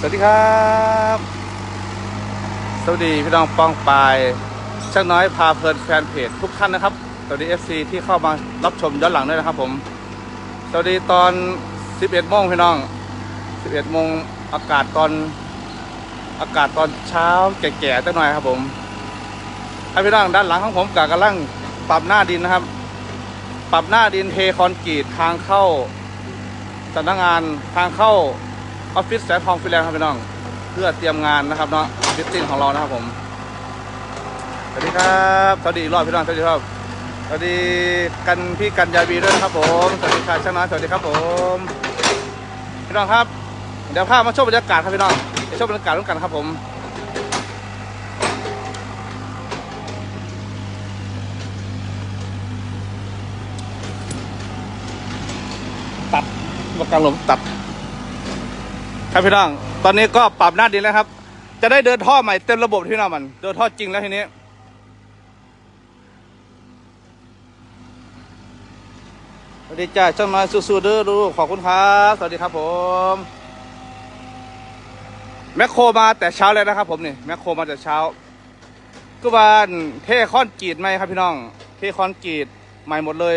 สวัสดีครับ สวัสดีพี่น้องป้องปายช่างน้อยพาเพลินแฟนเพจทุกท่านนะครับ สวัสดี FC ที่เข้ามารับชมย้อนหลังด้วยนะครับผม สวัสดีตอน 11โมงพี่น้อง 11โมงอากาศตอนอากาศตอนเช้าแก่ๆตั้งหน่อยครับผมให้พี่น้องด้านหลังของผมกกำลังปรับหน้าดินนะครับ ปรับหน้าดินเทคอนกรีตทางเข้าสำนักงานทางเข้า ออฟฟิศแสนทองฟิแลนด์ครับพี่น้อง เพื่อเตรียมงานนะครับเนาะฟิตติ้งของเรานะครับผม สวัสดีครับสวัสดีอีกรอบพี่น้องสวัสดีครับสวัสดีกันพี่กันยาบีด้วยนะครับผมสวัสดีครับช่างน้อยสวัสดีครับผมพี่น้องครับ เดี๋ยวพามาชมบรรยากาศครับพี่น้องไปชมบรรยากาศร่วมกันครับผมตัดประกันลมตัด ครับพี่น้อง ตอนนี้ก็ปรับหน้าดินแล้วครับ จะได้เดินท่อใหม่เต็มระบบพี่น้องมัน เดินท่อจริงแล้วทีนี้ สวัสดีจ้าช่างน้อยสู้ๆเด้อลูกขอบคุณครับ สวัสดีครับผม แมคโครมาแต่เช้าเลยนะครับ ผมนี่ แมคโครมาแต่เช้า ก็บานเทคอนกรีดไหมครับพี่น้อง เทคอนกรีดใหม่หมดเลย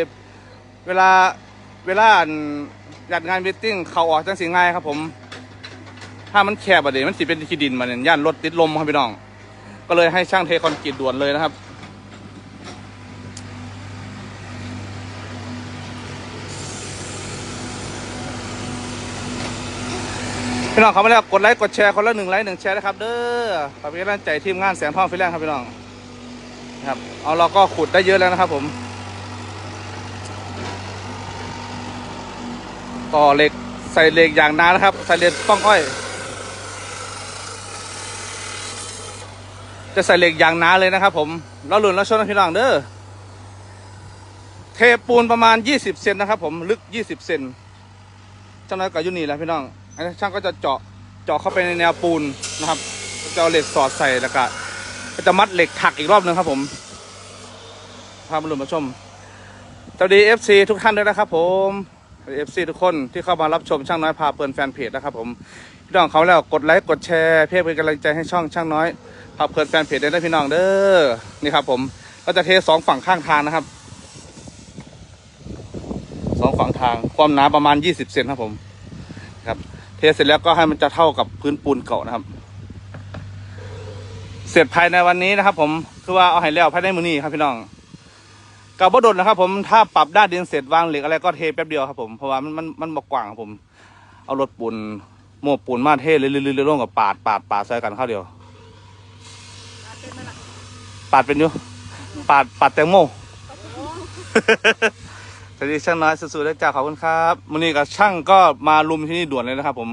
เวลาเวลาจัดงานมิทติ้งเขาออกจังสีง่ายครับผม ถ้ามันแคบอะเดี๋ยวมันสิเป็นขี้ดินมาเนี่ยย่านรถติดลมครับพี่น้อง ก็เลยให้ช่างเทคอนกรีตด่วนเลยนะครับ พี่น้องเขาไมาแล้วกดไลค์กดแชร์คนละหนึ่งไลค์หนึ่งแชร์นะครับ เด้อฝากเป็นกำลังใจทีมงานแสงทองฟิลแลนด์ครับพี่น้องนะครับเอาเราก็ขุดได้เยอะแล้วนะครับผมต่อเหล็กใส่เหล็กอย่างนานะครับ ใส่เหล็กป้องอ้อย จะใส่เหล็กอย่างหนาเลยนะครับผมแล้วหลุนแล้วชนนะพี่น้องเด้อเทปูนประมาณ 20 เซนนะครับ ผมลึก 20 เซนช่างน้อยกับยุนี่แหละพี่น้องอันนี้ช่างก็จะเจาะเจาะเข้าไปในแนวปูนนะครับจะเอาเหล็กสอดใส่แล้วก็จะมัดเหล็กถักอีกรอบหนึ่งครับผมพามาหลุนมาชมสวัสดี FC ทุกท่านด้วยนะครับ ผมเอฟซีทุกคนที่เข้ามารับชมช่างน้อยพาเปิดแฟนเพจนะครับ ผมพี่น้องเขาแล้วกดไลค์กดแชร์ เพื่อเป็นกำลังใจให้ช่องช่างน้อย พาเพลินแฟนเพจได้นะพี่น้องเด้อนี่ครับ ผมก็จะเทสองฝั่งข้างทางนะครับสองฝั่งทางความหนาประมาณยี่สิบเซนครับผมครับ เทเสร็จแล้วก็ให้มันจะเท่ากับพื้นปูนเก่านะครับ เสร็จภายในวันนี้นะครับ ผมคือว่าเอาให้แล้วภายในมือนี้ครับพี่น้องกับบ่ดนนะครับ ผมถ้าปรับด้านดินเสร็จวางเหล็กอะไรก็เทแป๊บเดียวครับผมเพราะว่ามันมันมันบกกว้างครับผม เอารถปูนโม่ปูนมาเทเรื่อยๆๆร่วงกับปาดปาดปาดใส่กันเข้าเดียว ปาดเป็นอยู่ปาดปาดแตงโมสวัสดีช่างน้อยสู้ๆได้จ้าขอบคุณครับวันนี้กับช่างก็มาลุมที่นี่ด่วนเลยนะครับ ผม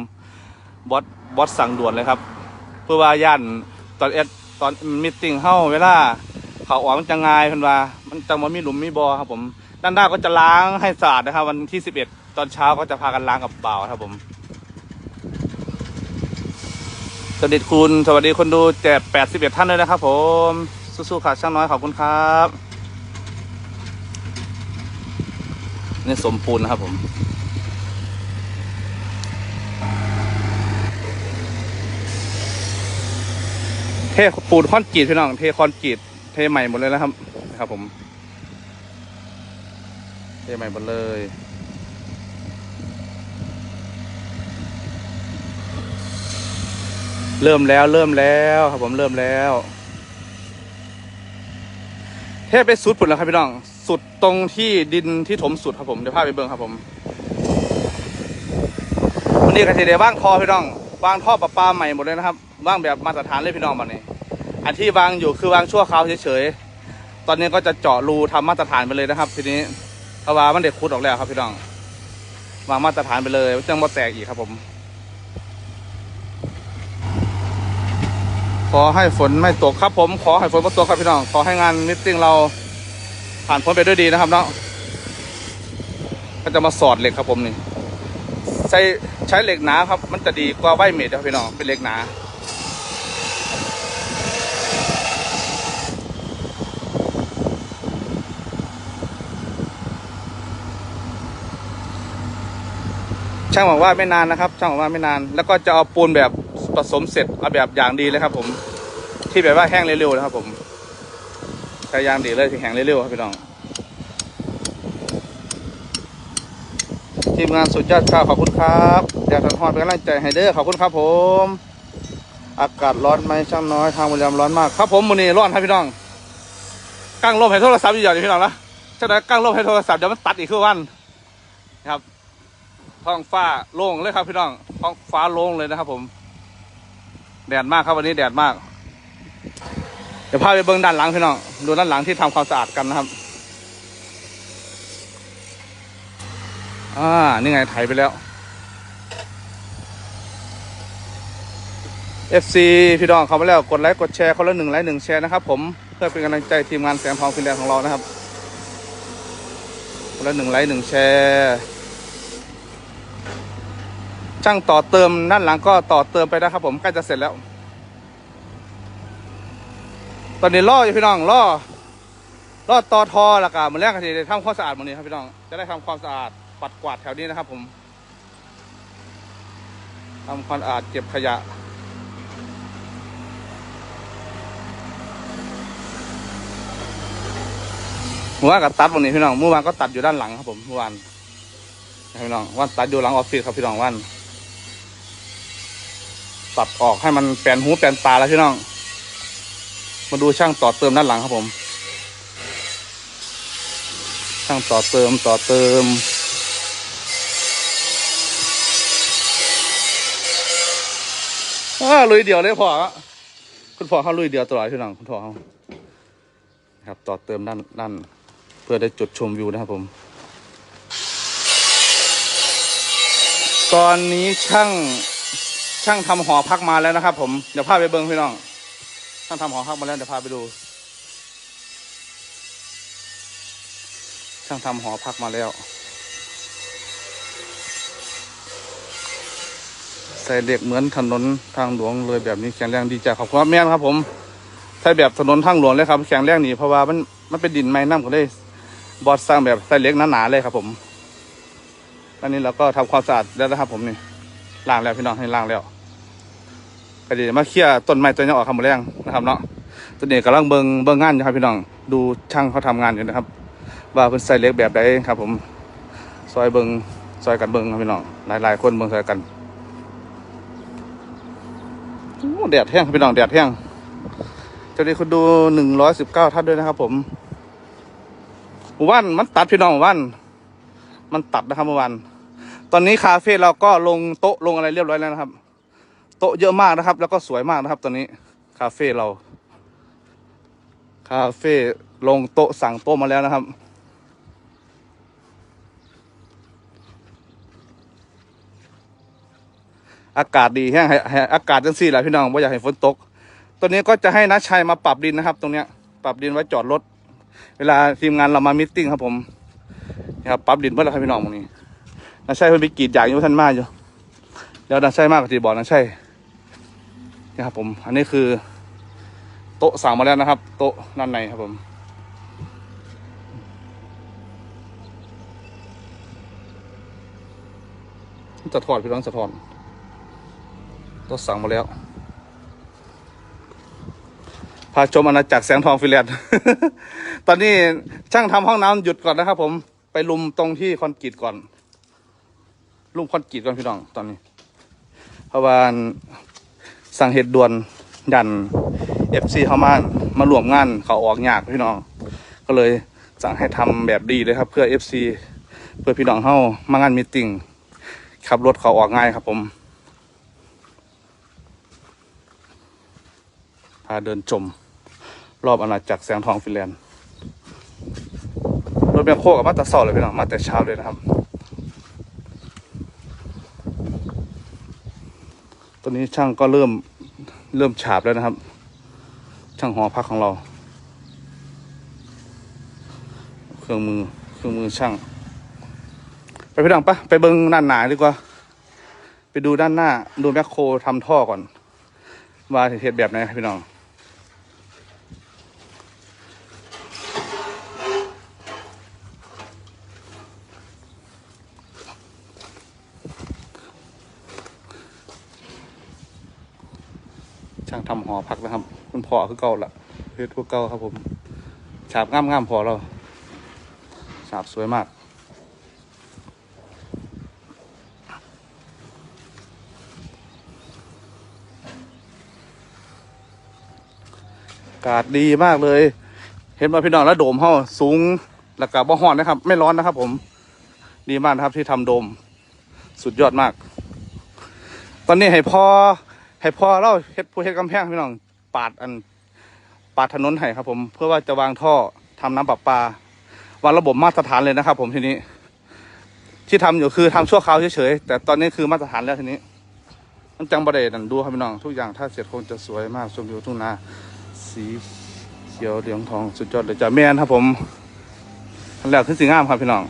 บอสบอสสั่งด่วนเลยครับ เพื่อว่าย่านตอนเอ็ดตอนมิทติ้งเฮ้าเวลาเขาออกมันจะง่ายเพิ่นว่า มันจะมันมีหลุมมีบอครับ ผม ด้านหน้าก็จะล้างให้สะอาดนะครับ วันที่สิบเอ็ดตอนเช้าก็จะพากันล้างกับเปล่าครับผมสวัสดีคุณสวัสดีคนดูแจกแปดสิบเอ็ดท่านเลยนะครับ ผม สู้ๆค่ะช่างน้อยขอบคุณครับนี่สมปูนนะครับผมเทปูนคอนกรีตพี่น้องเทคอนกรีตเทใหม่หมดเลยนะครับนะครับผมเทใหม่หมดเลยเริ่มแล้วเริ่มแล้วครับผมเริ่มแล้ว เทไปสุดผุดแล้วครับพี่น้อง สุดตรงที่ดินที่ถมสุดครับผมเดี๋ยวพาไปเบิ่งครับผมวันนี้ก็จะได้ว่างท่อพี่น้องวางท่อประปาใหม่หมดเลยนะครับว่างแบบมาตรฐานเลยพี่น้องมาเนี่ยอันที่วางอยู่คือวางชั่วคราวเฉยๆตอนนี้ก็จะเจาะรูทำมาตรฐานไปเลยนะครับ ทีนี้เพราะว่ามันเด็กคุดออกแล้วครับพี่น้องวางมาตรฐานไปเลยไม่ต้องมาแตกอีกครับผม ขอให้ฝนไม่ตกครับผม ขอให้ฝนไม่ตกครับพี่น้อง ขอให้งานมิทติ้งเราผ่านพ้นไปด้วยดีนะครับเนาะก็จะมาสอดเหล็กครับผมนี่ ใช้ใช้เหล็กหนาครับ มันจะดีกว่าไวเมดครับพี่น้อง เป็นเหล็กหนาช่างบอกว่าไม่นานนะครับ ช่างบอกว่าไม่นาน แล้วก็จะเอาปูนแบบ ผสมเสร็จเอาแบบอย่างดีเลยครับ ผม ที่แบบว่าแห้งเร็วๆนะครับ ผมใช้ยางดีเลยที่แห้งเร็วๆครับพี่น้องทีมงานสุดยอดครับขอบคุณครับอยากทันฮอดเป็นกำลังใจให้เด้อขอบคุณครับ ผม อากาศร้อนไหมช่างน้อยทางบุรีรัมร้อนมากครับผมมือนี้ร้อนครับพี่น้องกั้งลมให้โทรศัพท์อยู่อย่างนี้พี่น้องนะช่างน้อยกั้งลมให้โทรศัพท์เดี๋ยวมันตัดอีกคือวันครับ ท้องฟ้าโล่งเลยครับพี่น้องท้องฟ้าโล่งเลยนะครับผม แดดมากครับวันนี้แดดมาก เดี๋ยวพาไปเบิ้งด้านหลังพี่น้องดูด้านหลังที่ทำความสะอาดกันนะครับอ่านี่ไงไถไปแล้ว FC พี่น้องเข้ามาแล้วกดไลค์กดแชร์คนละหนึ่งไลค์หนึ่งแชร์นะครับผมเพื่อเป็นกำลังใจทีมงานแสงทองฟินแลนด์ของเรานะครับคนละหนึ่งไลค์หนึ่งแชร์ ช่างต่อเติมด้านหลังก็ต่อเติมไปนะครับ ผมใกล้จะเสร็จแล้ว ตอนนี้ล่ออยู่พี่น้องล่อล่อต่อทอล้วก็มาแรกกันทีทำความสะอาดหมดนี้ครับพี่น้องจะได้ทำความสะอาดปัดกวาดแถวนี้นะครับ ผมทำความสะอาดเก็บขยะเมื่อวานก็ตัดวันนี้พี่น้องเมื่อวานก็ตัดอยู่ด้านหลังครับผมเมื่อวานพี่น้องวันตัดอยู่หลังออฟฟิศครับพี่น้องวัน ตัดออกให้มันแปลนหูแปลนตาแล้วพี่น้อง มาดูช่างต่อเติมด้านหลังครับผม ช่างต่อเติมต่อเติมลุยเดียวเลยพ่อคุณพ่อเขาลุยเดียวตลอดพี่น้องคุณพ่อเขาครับต่อเติมด้านด้านเพื่อได้จุดชมวิวนะครับผม ตอนนี้ช่าง ช่างทำหอพักมาแล้วนะครับ ผมเดี๋ยวพาไปเบิ้งพี่น้อง ช่างทำหอพักมาแล้วเดี๋ยวพาไปดู ช่างทำหอพักมาแล้วใส่เหล็กเหมือนถนนทางหลวงเลยแบบนี้แข็งแรงดีจ้ะขอบคุณครับแม่นครับ ผมใส่แบบถนนทางหลวงเลยครับ แข็งแรงนี่เพราะว่ามันมันเป็นดินไม้น้ำก็เลยบอสสร้างแบบใส่เหล็กหนาๆเลยครับ ผมอันนี้เราก็ทำความสะอาดแล้วนะครับ ผมนี่ ล้างแล้วพี่น้องให้ล้างแล้วก็เดี๋ยวมาเคลียร์ต้นไม้ตัวนี้ออกคำหมดแรงนะครับเนาะตัวนี้กำลังเบิงเบิงงานอยู่ครับพี่น้องดูช่างเขาทำงานอยู่นะครับ ว่าเป็นใส่เล็กแบบใดครับ ผม ซอยเบิงซอยกันเบิงครับพี่น้องหลายๆคนเบิงซอยกันแดดแห้งครับพี่น้องแดดแห้งเจ้านี้คุณดูหนึ่งร้อยสิบเก้าท่านด้วยนะครับ ผมหมู่บ้านมันตัดพี่น้องหมู่บ้านมันตัดนะครับเมื่อวาน ตอนนี้คาเฟ่เราก็ลงโต๊ะลงอะไรเรียบร้อยแล้วนะครับ โต๊ะเยอะมากนะครับ แล้วก็สวยมากนะครับ ตอนนี้คาเฟ่เรา คาเฟ่ลงโต๊ะสั่งโต๊ะมาแล้วนะครับ อากาศดีแห้งอากาศจังสี่แหละพี่น้องว่าอยากให้ฝนตกตัวนี้ก็จะให้นัชชัยมาปรับดินนะครับ ตรงเนี้ยปรับดินไว้จอดรถ เวลาทีมงานเรามามิทติ้งครับผมนะครับปรับดินเพื่ออะไรครับพี่น้องตรงนี้ นัชชัยเพิ่นไปกรีดยางอยู่ท่านมาอยู่เดี๋ยวนัชชัยมากกับที่บอกนัชชัยนะครับผม อันนี้คือ โต๊ะสั่งมาแล้วนะครับ โต๊ะด้านในครับผมจะถอดพี่น้องจะถอดรถสั่งมาแล้วพาชมอาณาจักรแสงทองฟิลแลนด์ตอนนี้ช่างทำห้องน้ำหยุดก่อนนะครับผมไปลุมตรงที่คอนกรีตก่อน ลุมคอนกรีตก่อนพี่น้องตอนนี้เพราะว่าสั่งเหตุด่วนยันเอฟซีเข้ามามารวมงานเขาออกยากพี่น้อง ก็เลยสั่งให้ทำแบบดีเลยครับ เพื่อเอฟซีเพื่อพี่น้องเข้ามางานมีตติ้งขับรถเขาออกง่ายครับผมพาเดินชมรอบอาณาจักรแสงทองฟินแลนด์รถแมคโครกับมาแต่เช้าเลยพี่น้องมาแต่เช้าเลยนะครับ อนนี้ช่างก็เริ่มเริ่มฉาบแล้วนะครับ ช่างหอพักของเรา เครื่องมือเครื่องมือช่าง ไปพี่น้องปะไปเบิ้งด้านหนาดีกว่า ไปดูด้านหน้า ดูแมคโครทำท่อก่อน ว่าเหตุแบบไหนครับพี่น้อง ช่างทำหอพักนะครับมันพ อคือเก่าละเฮ็ดพวกเก่าครับผมฉาบงามงามๆพอเราฉาบสวยมากกาศดีมากเลย เห็นมาพี่น้องแล้วโดมเฮาสูงแล้วก็บ่ฮ้อนนะครับ ไม่ร้อนนะครับ ผม ดีมากนะครับที่ทำโดม สุดยอดมาก ตอนนี้ให้พอให้พอเราเฮ็ดผู้เฮ็ดกำแพงพี่น้อง ปาดอัน ปาถนนให้ครับผมเพื่อว่าจะวางท่อทำน้ำประปาวางระบบมาตรฐานเลยนะครับ ผมทีนี้ ที่ทำอยู่คือทำชั่วคราวเฉยๆแต่ตอนนี้คือมาตรฐานแล้วทีนี้ มันจังประเด็นดูครับพี่น้องทุกอย่างถ้าเสร็จคงจะสวยมากชมวิวทุ่งนาสีเขียวเหลืองทองสุดยอดเลยจ้ะแม่นครับผมอันแรกคือสีงามครับพี่น้อง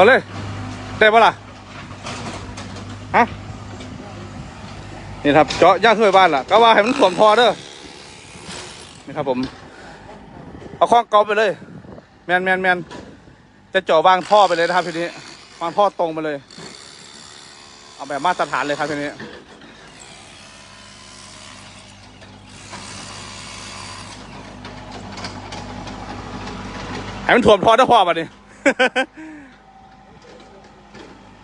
ต่อเลยได้ปะล่ะฮะนี่ครับเจาะย่างขึ้นไปบ้านล่ะก็ว่าให้มันถ่วมพอเด้อนี่ครับผม เอาข้องเกาไปเลย แมนแมนแมนจะเจาะวางท่อไปเลยนะครับทีนี้วางท่อตรงไปเลย เอาแบบมาตรฐานเลยครับทีนี้ให้มันถ่วมพอได้พอป่ะนี่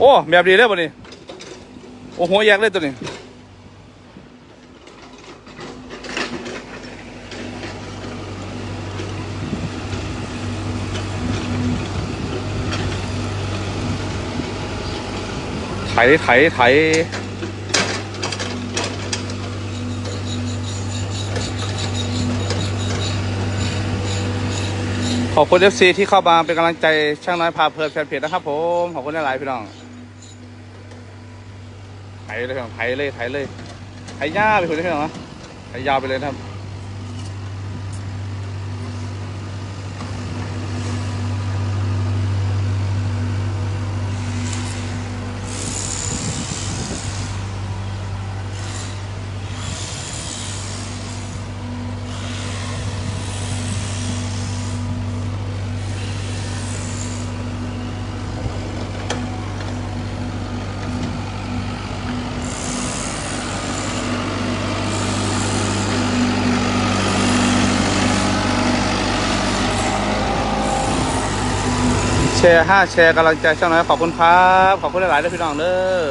โอ้แบบดีเลยบ่นี่โอ้หัวแยกเลยตัวนี้ไถไถไถขอบคุณ FC ที่เข้ามาเป็นกำลังใจช่างน้อยพาเพลินแฟนเพจนะครับผม ขอบคุณหลายๆพี่น้อง เลยพี่น้องไถเลยไถเลยไถยาวไปคนเลยพี่น้องนะไถยาวไปเลยนะครับ แชร์ห้าแชร์กำลังใจช่างน้อยขอบคุณครับ ขอบคุณหลายๆด้วยพี่น้องเด้อ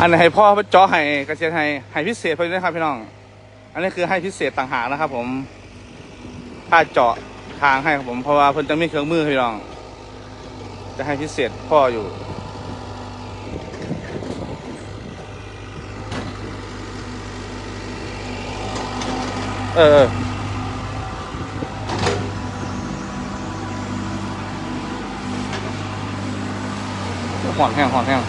อันไหนให้พ่อเจาะให้กระเชียนให้ให้พิเศษเพื่อนครับพี่น้อง อันนี้คือให้พิเศษต่างหากนะครับ ผมถ้าเจาะทางให้ครับผมเพราะว่าเพิ่นจะมีเครื่องมือพี่น้อง จะให้พิเศษพ่ออยู่ เออหอนแห้งหอนแห้ง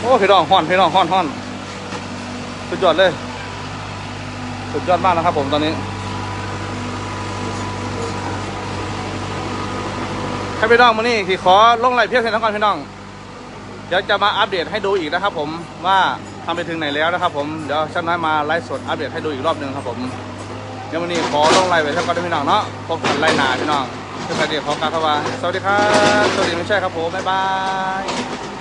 โอ้พี่น้องหอนพี่น้องหอนหอนสุดยอดเลย สุดยอดมากนะครับผมตอนนี้ให้พี่น้องมานี่ที่ขอลงไหลเพียงเท่านั้นก่อนพี่น้อง เดี๋ยวจะมาอัปเดตให้ดูอีกนะครับ ผมว่าทำไปถึงไหนแล้วนะครับ ผมเดี๋ยวช่างน้อยมาไลฟ์สดอัปเดตให้ดูอีกรอบหนึ่งครับผมเดี๋ยววันนี้ขอลงไลฟ์ไปเท่ากันด้พี่น้องเนาะพบกันไลฟ์หนาพี่น้องเพื่อนกันเดี๋ยวขอกล่าวคำว่าสวัสดีครับสวัสดีไม่ใช่ครับผมบ๊ายบาย